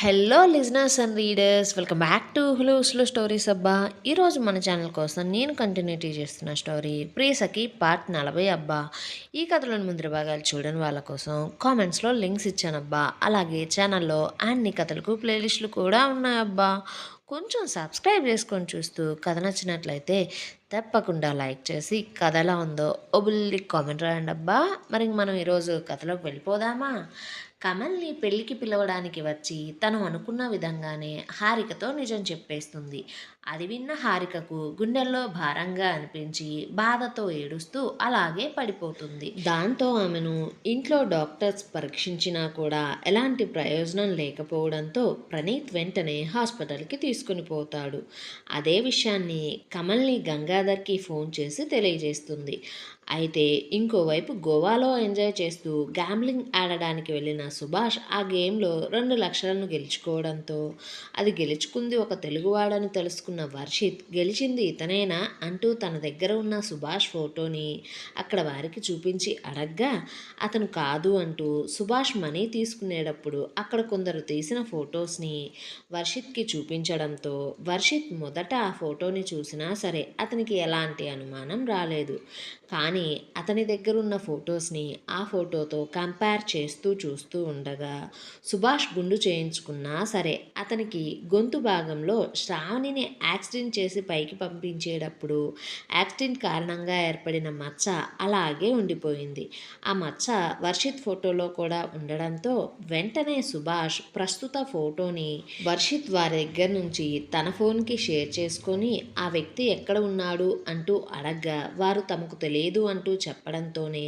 Hello listeners and readers welcome back to హులూస్లో stories అబ్బా ఈరోజు మన ఛానల్ కోసం నేను కంటిన్యూటీ చేస్తున్న స్టోరీ ప్రియసకి పార్ట్ నలభై అబ్బా. ఈ కథలోని ముందు భాగాలు చూడని వాళ్ళ కోసం కామెంట్స్లో లింక్స్ ఇచ్చానబ్బా. అలాగే ఛానల్లో అన్ని కథలకు ప్లేలిస్టులు కూడా ఉన్నాయబ్బా. కొంచెం సబ్స్క్రైబ్ చేసుకొని చూస్తూ కథ నచ్చినట్లయితే తప్పకుండా లైక్ చేసి కథ ఎలా ఉందో ఒబుల్లి కామెంట్ రాయండి అబ్బా మరి మనం ఈరోజు కథలోకి వెళ్ళిపోదామా? కమల్ని పెళ్ళికి పిలవడానికి వచ్చి తను అనుకున్న విధంగానే హారికతో నిజం చెప్పేస్తుంది. అది విన్న హారికకు గుండెల్లో భారంగా అనిపించి బాధతో ఏడుస్తూ అలాగే పడిపోతుంది. దాంతో ఆమెను ఇంట్లో డాక్టర్స్ పరీక్షించినా కూడా ఎలాంటి ప్రయోజనం లేకపోవడంతో ప్రణీత్ వెంటనే హాస్పిటల్కి తీసుకుని పోతాడు. అదే విషయాన్ని కమల్ని గంగాధర్కి ఫోన్ చేసి తెలియజేస్తుంది. అయితే ఇంకోవైపు గోవాలో ఎంజాయ్ చేస్తూ గ్యాంబ్లింగ్ ఆడడానికి వెళ్ళిన సుభాష్ ఆ గేమ్లో రెండు లక్షలను గెలుచుకోవడంతో అది గెలుచుకుంది ఒక తెలుగువాడని తెలుసుకున్న వర్షిత్ గెలిచింది ఇతనేనా అంటూ తన దగ్గర ఉన్న సుభాష్ ఫోటోని అక్కడ వారికి చూపించి అడగ్గా అతను కాదు అంటూ సుభాష్ మనీ తీసుకునేటప్పుడు అక్కడ కొందరు తీసిన ఫొటోస్ని వర్షిత్కి చూపించడంతో వర్షిత్ మొదట ఆ ఫోటోని చూసినా సరే అతనికి ఎలాంటి అనుమానం రాలేదు. కానీ అతని దగ్గర ఉన్న ఫొటోస్ని ఆ ఫోటోతో కంపేర్ చేస్తూ చూస్తూ ఉండగా సుభాష్ గుండు చేయించుకున్నా సరే అతనికి గొంతు భాగంలో శ్రావణిని యాక్సిడెంట్ చేసి పైకి పంపించేటప్పుడు యాక్సిడెంట్ కారణంగా ఏర్పడిన మచ్చ అలాగే ఉండిపోయింది. ఆ మచ్చ వర్షిత్ ఫోటోలో కూడా ఉండడంతో వెంటనే సుభాష్ ప్రస్తుత ఫోటోని వర్షిత్ వారి దగ్గర నుంచి తన ఫోన్కి షేర్ చేసుకొని ఆ వ్యక్తి ఎక్కడ ఉన్నాడు? అంటూ అడగ్గా వారు తమకు తెలియదు అంటూ చెప్పడంతోనే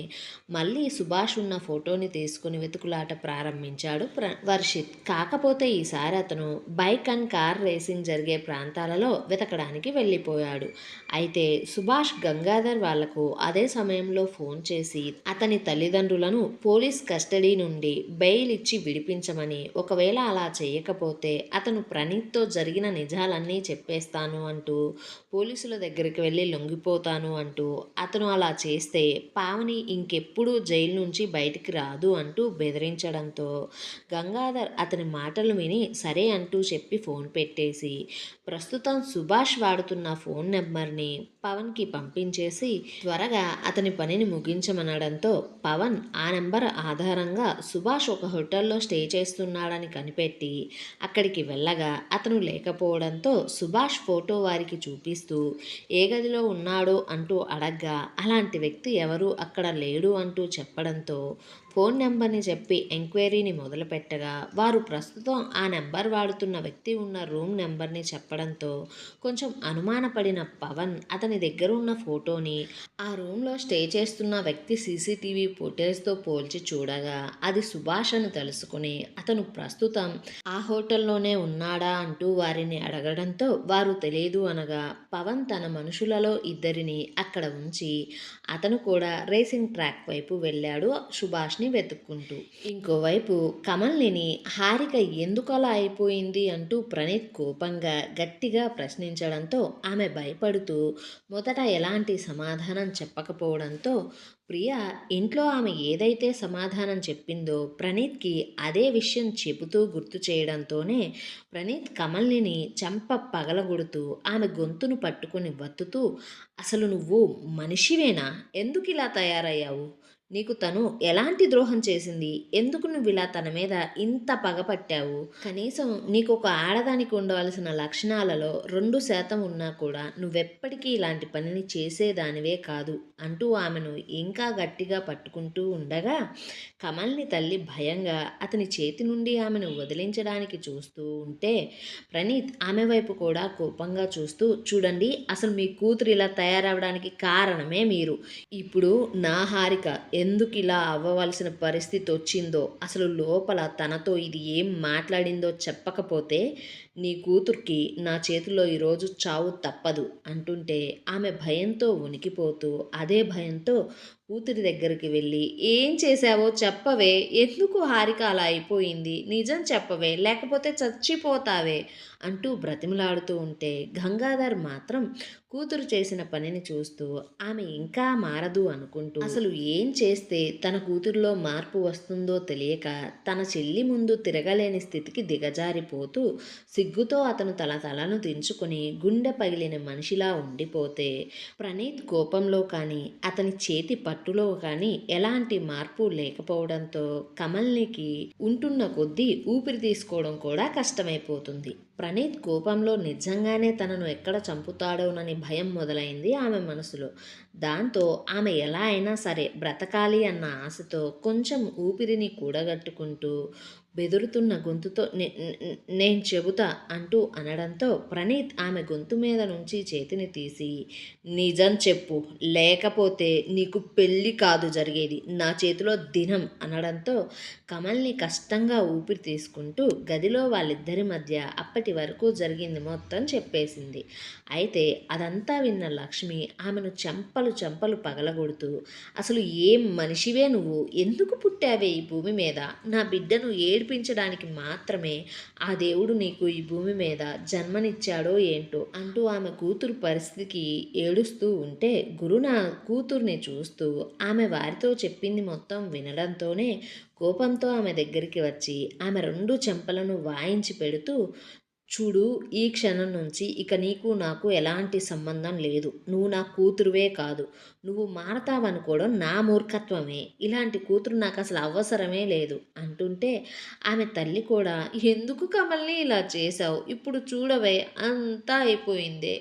మళ్ళీ సుభాష్ ఉన్న ఫోటోని తీసుకుని వెతుకులాట ప్రారంభించాడు ప్ర వర్షిత్. కాకపోతే ఈసారి అతను బైక్ అండ్ కార్ రేసింగ్ జరిగే ప్రాంతాలలో వెతకడానికి వెళ్ళిపోయాడు. అయితే సుభాష్ గంగాధర్ వాళ్ళకు అదే సమయంలో ఫోన్ చేసి అతని తల్లిదండ్రులను పోలీస్ కస్టడీ నుండి బెయిల్ ఇచ్చి విడిపించమని ఒకవేళ అలా చేయకపోతే అతను ప్రణీత్తో జరిగిన నిజాలన్నీ చెప్పేస్తాను అంటూ పోలీసుల దగ్గరికి వెళ్ళి లొంగిపోతాను అంటూ అతను అలా చేస్తే పావని ఇంకెప్పుడు జైలు నుంచి బయటికి రాదు అంటూ బెదిరించడంతో గంగాధర్ అతని మాటలు విని సరే అంటూ చెప్పి ఫోన్ పెట్టేసి ప్రస్తుతం సుభాష్ వాడుతున్న ఫోన్ నెంబర్ని పవన్కి పంపించేసి త్వరగా అతని పనిని ముగించమనడంతో పవన్ ఆ నెంబర్ ఆధారంగా సుభాష్ ఒక హోటల్లో స్టే చేస్తున్నాడని కనిపెట్టి అక్కడికి వెళ్ళగా అతను లేకపోవడంతో సుభాష్ ఫోటో వారికి చూపిస్తూ ఏ గదిలో ఉన్నాడో? అంటూ అడగ్గా అలాంటి వ్యక్తి ఎవరు అక్కడ లేడు అంటూ చెప్పడంతో ఫోన్ నెంబర్ని చెప్పి ఎంక్వైరీని మొదలుపెట్టగా వారు ప్రస్తుతం ఆ నెంబర్ వాడుతున్న వ్యక్తి ఉన్న రూమ్ నెంబర్ని చెప్పడంతో కొంచెం అనుమానపడిన పవన్ అతని దగ్గర ఉన్న ఫోటోని ఆ రూమ్లో స్టే చేస్తున్న వ్యక్తి సీసీటీవీ ఫుటేజ్తో పోల్చి చూడగా అది సుభాష్ అని తెలుసుకుని అతను ప్రస్తుతం ఆ హోటల్లోనే ఉన్నాడా? అంటూ వారిని అడగడంతో వారు తెలియదు అనగా పవన్ తన మనుషులలో ఇద్దరిని అక్కడ ఉంచి అతను కూడా రేసింగ్ ట్రాక్ వైపు వెళ్ళాడు సుభాష్ని వెతుక్కుంటూ. ఇంకోవైపు కమల్ని హారిక ఎందుకు అలా అయిపోయింది? అంటూ ప్రణీత్ కోపంగా గట్టిగా ప్రశ్నించడంతో ఆమె భయపడుతూ మొదట ఎలాంటి సమాధానం చెప్పకపోవడంతో ప్రియ ఇంట్లో ఆమె ఏదైతే సమాధానం చెప్పిందో ప్రణీత్కి అదే విషయం చెబుతూ గుర్తు చేయడంతోనే ప్రణీత్ కమల్ని చంప పగలగొడుతూ ఆమె గొంతును పట్టుకొని వత్తుతూ అసలు నువ్వు మనిషివేనా? ఎందుకు ఇలా తయారయ్యావు? నీకు తను ఎలాంటి ద్రోహం చేసింది? ఎందుకు నువ్వు ఇలా తన మీద ఇంత పగపట్టావు కనీసం నీకు ఒక ఆడదానికి ఉండవలసిన లక్షణాలలో రెండు శాతం ఉన్నా కూడా నువ్వెప్పటికీ ఇలాంటి పనిని చేసేదానివే కాదు అంటూ ఆమెను ఇంకా గట్టిగా పట్టుకుంటూ ఉండగా కమల్ని తల్లి భయంగా అతని చేతి నుండి ఆమెను వదిలించడానికి చూస్తూ ఉంటే ప్రణీత్ ఆమె వైపు కూడా కోపంగా చూస్తూ చూడండి అసలు మీ కూతురు ఇలా తయారవడానికి కారణమే మీరు. ఇప్పుడు నా హారిక ఎందుకు ఇలా అవ్వవలసిన పరిస్థితి వచ్చిందో అసలు లోపల తనతో ఇది ఏం మాట్లాడిందో చెప్పకపోతే నీ కూతురికి నా చేతిలో ఈరోజు చావు తప్పదు అంటుంటే ఆమె భయంతో ఉనికిపోతూ అదే భయంతో కూతురి దగ్గరికి వెళ్ళి ఏం చేశావో చెప్పవే ఎందుకు హారిక అలా అయిపోయింది? నిజం చెప్పవే లేకపోతే చచ్చిపోతావే అంటూ బ్రతిమలాడుతూ ఉంటే గంగాధర్ మాత్రం కూతురు చేసిన పనిని చూస్తూ ఆమె ఇంకా మారదు అనుకుంటూ అసలు ఏం చేస్తే తన కూతురులో మార్పు వస్తుందో తెలియక తన చెల్లి ముందు తిరగలేని స్థితికి దిగజారిపోతూ సిగ్గుతో అతను తల తలను దించుకొని గుండె పగిలిన మనిషిలా ఉండిపోతే ప్రణీత్ కోపంలో కానీ అతని చేతి పట్టులో కానీ ఎలాంటి మార్పు లేకపోవడంతో కమల్నికి ఉంటున్న కొద్దీ ఊపిరి తీసుకోవడం కూడా కష్టమైపోతుంది. ప్రణీత్ కోపంలో నిజంగానే తనను ఎక్కడ చంపుతాడోనని భయం మొదలైంది ఆమె మనసులో. దాంతో ఆమె ఎలా అయినా సరే బ్రతకాలి అన్న ఆశతో కొంచెం ఊపిరిని కూడగట్టుకుంటూ బెదురుతున్న గొంతుతో నేను చెబుతా అంటూ అనడంతో ప్రణీత్ ఆమె గొంతు మీద నుంచి చేతిని తీసి నిజం చెప్పు లేకపోతే నీకు పెళ్ళి కాదు జరిగేది నా చేతిలో దినం అనడంతో కమల్ని కష్టంగా ఊపిరి తీసుకుంటూ గదిలో వాళ్ళిద్దరి మధ్య అప్పటి వరకు జరిగింది మొత్తం చెప్పేసింది. అయితే అదంతా విన్న లక్ష్మి ఆమెను చెంపలు చెంపలు పగలగొడుతూ అసలు ఏం మనిషివే నువ్వు? ఎందుకు పుట్టావే ఈ భూమి మీద? నా బిడ్డను ఏ ఏడ్పించడానికి మాత్రమే ఆ దేవుడు నీకు ఈ భూమి మీద జన్మనిచ్చాడో ఏంటో అంటూ ఆమె కూతురు పరిస్థితికి ఏడుస్తూ ఉంటే గురు నా కూతుర్ని చూస్తూ ఆమె వారితో చెప్పింది మొత్తం వినడంతోనే కోపంతో ఆమె దగ్గరికి వచ్చి ఆమె రెండు చెంపలను వాయించి పెడుతూ చూడు ఈ క్షణం నుంచి ఇక నీకు నాకు ఎలాంటి సంబంధం లేదు. నువ్వు నా కూతురువే కాదు. నువ్వు మారతావనుకోవడం నా మూర్ఖత్వమే. ఇలాంటి కూతురు నాకు అసలు అవసరమే లేదు. అంటుంటే ఆమె తల్లి కూడా ఎందుకు కమల్ని ఇలా చేశావు? ఇప్పుడు చూడవే అంతా అయిపోయిందే.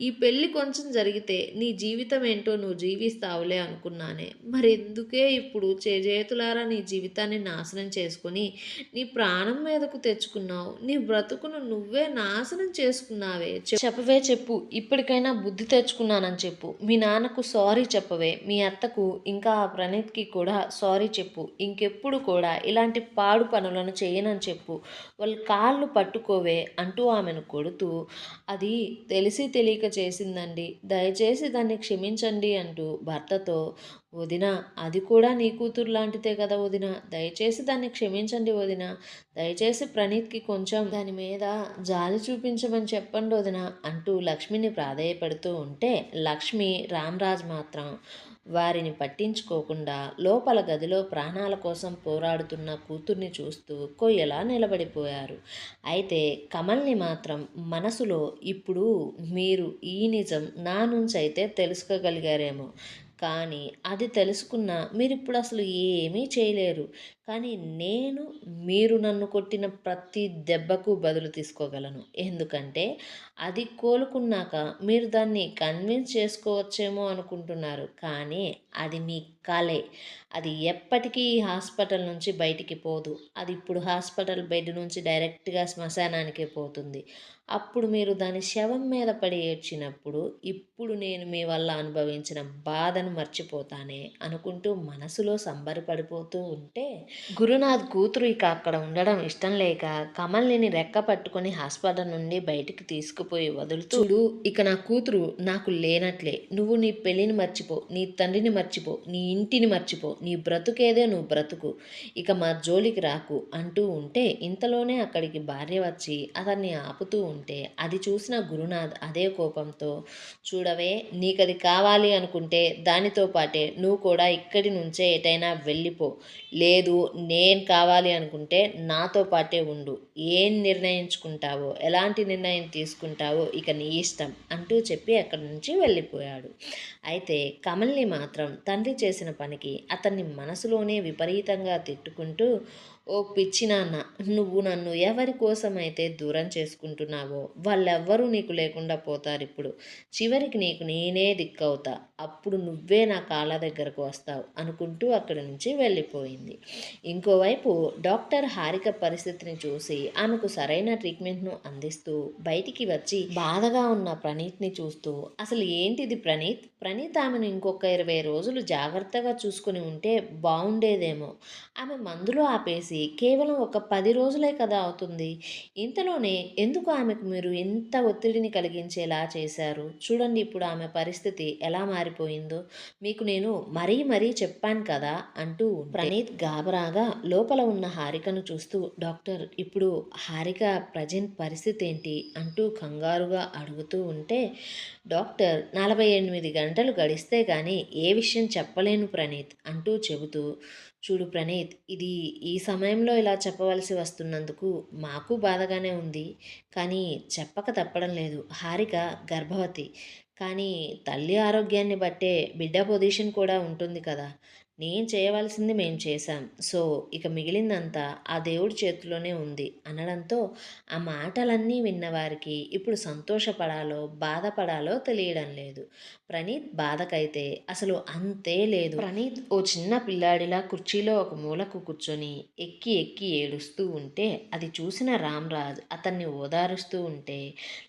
ఈ పెళ్ళి కొంచెం జరిగితే నీ జీవితం ఏంటో నువ్వు జీవిస్తావులే అనుకున్నానే. మరి ఎందుకే ఇప్పుడు చేతులారా నీ జీవితాన్ని నాశనం చేసుకొని నీ ప్రాణం మీదకు తెచ్చుకున్నావు? నీ బ్రతుకును నువ్వు నాశనం చేసుకున్నావే. చెప్పవే చెప్పు. ఇప్పటికైనా బుద్ధి తెచ్చుకున్నానని చెప్పు. మీ నాన్నకు సారీ సారీ చెప్పవే. మీ అత్తకు ఇంకా ఆ ప్రణీత్కి కూడా సారీ చెప్పు. ఇంకెప్పుడు కూడా ఇలాంటి పాడు పనులను చేయనని చెప్పు. వాళ్ళ కాళ్ళు పట్టుకోవే అంటూ ఆమెను కొడుతూ అది తెలిసి తెలియక చేసిందండి. దయచేసి దాన్ని క్షమించండి అంటూ భర్తతో వదిన అది కూడా నీ కూతురు లాంటిదే కదా వదిన. దయచేసి దాన్ని క్షమించండి వదిన. దయచేసి ప్రణీత్కి కొంచెం దాని మీద జాలి చూపించమని చెప్పండి వదిన అంటూ లక్ష్మిని ప్రాధేయపడుతూ ఉంటే లక్ష్మి రామ్రాజ్ మాత్రం వారిని పట్టించుకోకుండా లోపల గదిలో ప్రాణాల కోసం పోరాడుతున్న కూతుర్ని చూస్తూ కొయ్యలా నిలబడిపోయారు. అయితే కమల్ని మాత్రం మనసులో ఇప్పుడు మీరు ఈ నిజం నా నుంచి అయితే తెలుసుకోగలిగారేమో. కానీ అది తెలుసుకున్న మీరు ఇప్పుడు అసలు ఏమీ చేయలేరు. కానీ నేను మీరు నన్ను కొట్టిన ప్రతి దెబ్బకు బదులు తీసుకోగలను. ఎందుకంటే అది కోలుకున్నాక మీరు దాన్ని కన్విన్స్ చేసుకోవచ్చేమో అనుకుంటున్నారు. కానీ అది మీ కలే. అది ఎప్పటికీ హాస్పిటల్ నుంచి బయటికి పోదు. అది ఇప్పుడు హాస్పిటల్ బెడ్ నుంచి డైరెక్ట్గా శ్మశానానికే పోతుంది. అప్పుడు మీరు దాని శవం మీద పడి ఏడ్చినప్పుడు ఇప్పుడు నేను మీ వల్ల అనుభవించిన బాధను మర్చిపోతానే అనుకుంటూ మనసులో సంబరపడిపోతూ ఉంటే గురునాథ్ కూతురు ఇక అక్కడ ఉండడం ఇష్టం లేక కమల్ని రెక్క పట్టుకొని హాస్పిటల్ నుండి బయటికి తీసుకుపోయి వదులుతూ ఇక నా కూతురు నాకు లేనట్లే. నువ్వు నీ పెళ్ళిని మర్చిపో నీ తండ్రిని మర్చిపో నీ ఇంటిని మర్చిపో. నీ బ్రతుకేదే నువ్వు బ్రతుకు. ఇక మా జోలికి రాకు అంటూ ఉంటే ఇంతలోనే అక్కడికి భార్య వచ్చి అతన్ని ఆపుతూ ఉంటే అది చూసిన గురునాథ్ అదే కోపంతో చూడవే నీకది కావాలి అనుకుంటే దానితో పాటే నువ్వు కూడా ఇక్కడి నుంచే ఎటైనా వెళ్ళిపో. లేదు నేను కావాలి అనుకుంటే నాతో పాటే ఉండు. ఏం నిర్ణయించుకుంటావో ఎలాంటి నిర్ణయం తీసుకుంటావో ఇక నీ ఇష్టం అంటూ చెప్పి అక్కడి నుంచి వెళ్ళిపోయాడు. అయితే కమల్ని మాత్రం తండ్రి చేసిన పనికి అతన్ని మనసులోనే విపరీతంగా తిట్టుకుంటూ ఓ పిచ్చి నాన్న నువ్వు నన్ను ఎవరి కోసమైతే దూరం చేసుకుంటున్నావో వాళ్ళెవ్వరూ నీకు లేకుండా పోతారు ఇప్పుడు చివరికి నీకు నేనే దిక్కవుతా. అప్పుడు నువ్వే నా కాళ్ళ దగ్గరకు వస్తావు అనుకుంటూ అక్కడి నుంచి వెళ్ళిపోయింది. ఇంకోవైపు డాక్టర్ హారిక పరిస్థితిని చూసి ఆమెకు సరైన ట్రీట్మెంట్ను అందిస్తూ బయటికి వచ్చి బాధగా ఉన్న ప్రణీత్ని చూస్తూ అసలు ఏంటిది ప్రణీత్? ప్రణీత్ ఆమెను ఇంకొక ఇరవై రోజులు జాగ్రత్తగా చూసుకుని ఉంటే బాగుండేదేమో ఆమె మందులు ఆపేసి చేసి కేవలం ఒక పది రోజులే కదా అవుతుంది. ఇంతలోనే ఎందుకు ఆమెకు మీరు ఎంత ఒత్తిడిని కలిగించేలా చేశారు? చూడండి ఇప్పుడు ఆమె పరిస్థితి ఎలా మారిపోయిందో. మీకు నేను మరీ మరీ చెప్పాను కదా అంటూ ప్రణీత్ గాబరాగా లోపల ఉన్న హారికను చూస్తూ డాక్టర్ ఇప్పుడు హారిక ప్రజెంట్ పరిస్థితి ఏంటి? అంటూ కంగారుగా అడుగుతూ ఉంటే డాక్టర్ నలభై ఎనిమిది గంటలు గడిస్తే కానీ ఏ విషయం చెప్పలేను ప్రణీత్ అంటూ చెబుతూ చూడు ప్రణీత్ ఇది ఈ సమయంలో ఇలా చెప్పవలసి వస్తున్నందుకు మాకు బాధగానే ఉంది. కానీ చెప్పక తప్పడం లేదు. హారిక గర్భవతి. కానీ తల్లి ఆరోగ్యాన్ని బట్టే బిడ్డ పొజిషన్ కూడా ఉంటుంది కదా. నేను చేయవలసింది మేము చేశాం. సో ఇక మిగిలిందంతా ఆ దేవుడి చేతిలోనే ఉంది అనడంతో ఆ మాటలన్నీ విన్నవారికి ఇప్పుడు సంతోషపడాలో బాధపడాలో తెలియడం లేదు. ప్రణీత్ బాధకైతే అసలు అంతే లేదు. ప్రణీత్ ఓ చిన్న పిల్లాడిలా కుర్చీలో ఒక మూలకు కూర్చొని ఎక్కి ఎక్కి ఏడుస్తూ ఉంటే అది చూసిన రామ్రాజ్ అతన్ని ఓదారుస్తూ ఉంటే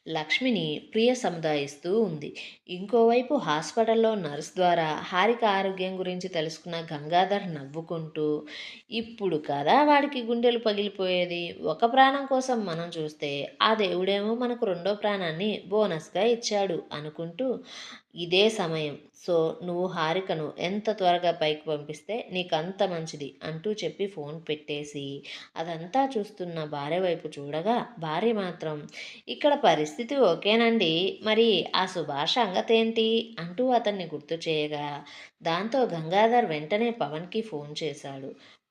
లక్ష్మిని ప్రియ సముదాయిస్తూ ఉంది. ఇంకోవైపు హాస్పిటల్లో నర్స్ ద్వారా హారిక ఆరోగ్యం గురించి తెలుసుకున్న గంగాధర్ నవ్వుకుంటూ ఇప్పుడు కదా వాడికి గుండెలు పగిలిపోయేది? ఒక ప్రాణం కోసం మనం చూస్తే ఆ దేవుడేమో మనకు రెండో ప్రాణాన్ని బోనస్గా ఇచ్చాడు అనుకుంటూ ఇదే సమయం. సో నువ్వు హారికను ఎంత త్వరగా పైకి పంపిస్తే నీకు అంత మంచిది అంటూ చెప్పి ఫోన్ పెట్టేసి అదంతా చూస్తున్న భార్య వైపు చూడగా భార్య మాత్రం ఇక్కడ పరిస్థితి ఓకేనండి. మరి ఆ సుభాష అంగతేంటి? అంటూ అతన్ని గుర్తు చేయగా దాంతో గంగాధర్ వెంటనే పవన్కి ఫోన్ చేశాడు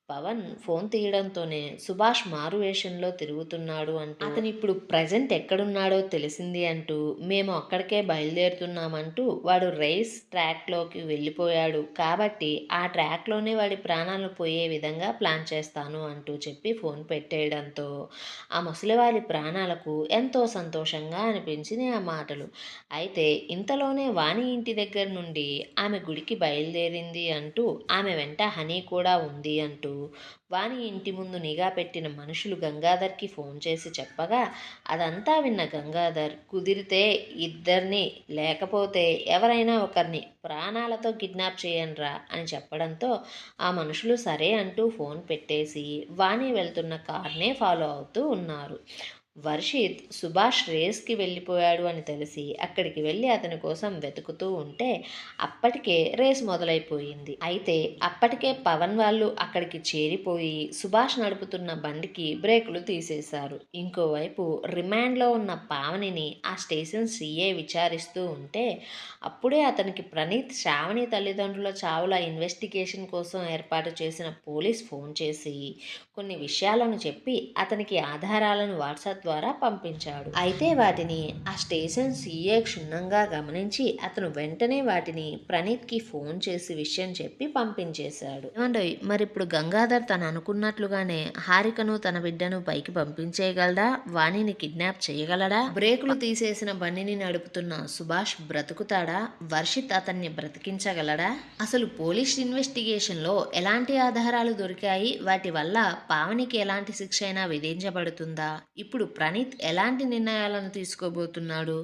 పవన్ ఫోన్ తీయడంతోనే సుభాష్ మారు వేషంలో తిరుగుతున్నాడు అంటూ అతను ఇప్పుడు ప్రజెంట్ ఎక్కడున్నాడో తెలిసింది అంటూ మేము అక్కడికే బయలుదేరుతున్నామంటూ వాడు రేస్ ట్రాక్లోకి వెళ్ళిపోయాడు. కాబట్టి ఆ ట్రాక్లోనే వాడి ప్రాణాలు పోయే విధంగా ప్లాన్ చేస్తాను అంటూ చెప్పి ఫోన్ పెట్టేయడంతో ఆ ముసలివారి ప్రాణాలకు ఎంతో సంతోషంగా అనిపించింది ఆ మాటలు. అయితే ఇంతలోనే వాణి ఇంటి దగ్గర నుండి ఆమె గుడికి బయలుదేరింది అంటూ ఆమె వెంట హనీ కూడా ఉంది అంటూ వాని ఇంటి ముందు నిఘా పెట్టిన మనుషులు గంగాధర్కి ఫోన్ చేసి చెప్పగా అదంతా విన్న గంగాధర్ కుదిరితే ఇద్దరిని లేకపోతే ఎవరైనా ఒకరిని ప్రాణాలతో కిడ్నాప్ చేయండిరా అని చెప్పడంతో ఆ మనుషులు సరే అంటూ ఫోన్ పెట్టేసి వాణి వెళ్తున్న కార్నే ఫాలో అవుతూ ఉన్నారు. వర్షిత్ సుభాష్ రేస్కి వెళ్ళిపోయాడు అని తెలిసి అక్కడికి వెళ్ళి అతని కోసం వెతుకుతూ ఉంటే అప్పటికే రేస్ మొదలైపోయింది. అయితే అప్పటికే పవన్ వాళ్ళు అక్కడికి చేరిపోయి సుభాష్ నడుపుతున్న బండికి బ్రేకులు తీసేశారు. ఇంకోవైపు రిమాండ్లో ఉన్న పావనిని ఆ స్టేషన్ సీఏ విచారిస్తూ ఉంటే అప్పుడే అతనికి ప్రణీత్ శ్రావణి తల్లిదండ్రుల చావుల ఇన్వెస్టిగేషన్ కోసం ఏర్పాటు చేసిన పోలీస్ ఫోన్ చేసి కొన్ని విషయాలను చెప్పి అతనికి ఆధారాలను వాట్సాప్ ద్వారా పంపించాడు. అయితే వాటిని ఆ స్టేషన్ సీఏ క్షుణ్ణంగా గమనించి అతను వెంటనే వాటిని ప్రణీత్కి ఫోన్ చేసి విషయం చెప్పి పంపించేశాడు. ఏమండోయ్ మరి ఇప్పుడు గంగాధర్ తను అనుకున్నట్లుగానే హారికను తన బిడ్డను పైకి పంపించేయగలడా? వాణిని కిడ్నాప్ చేయగలడా? బ్రేకులు తీసేసిన బండిని నడుపుతున్న సుభాష్ బ్రతుకుతాడా? వర్షిత్ అతన్ని బ్రతికించగలడా? అసలు పోలీస్ ఇన్వెస్టిగేషన్లో ఎలాంటి ఆధారాలు దొరికాయి? వాటి వల్ల పావనికి ఎలాంటి శిక్ష అయినా విధించబడుతుందా? ఇప్పుడు ప్రణీత్ ఎలాంటి నిర్ణయాలను తీసుకోబోతున్నాడు?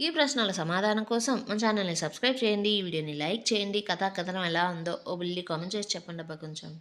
ఈ ప్రశ్నల సమాధానం కోసం మన ఛానల్ని సబ్స్క్రైబ్ చేయండి ఈ వీడియోని లైక్ చేయండి. కథా కథనం ఎలా ఉందో ఓ బిల్లి కామెంట్ చేసి చెప్పండి అబ్బా కొంచెం.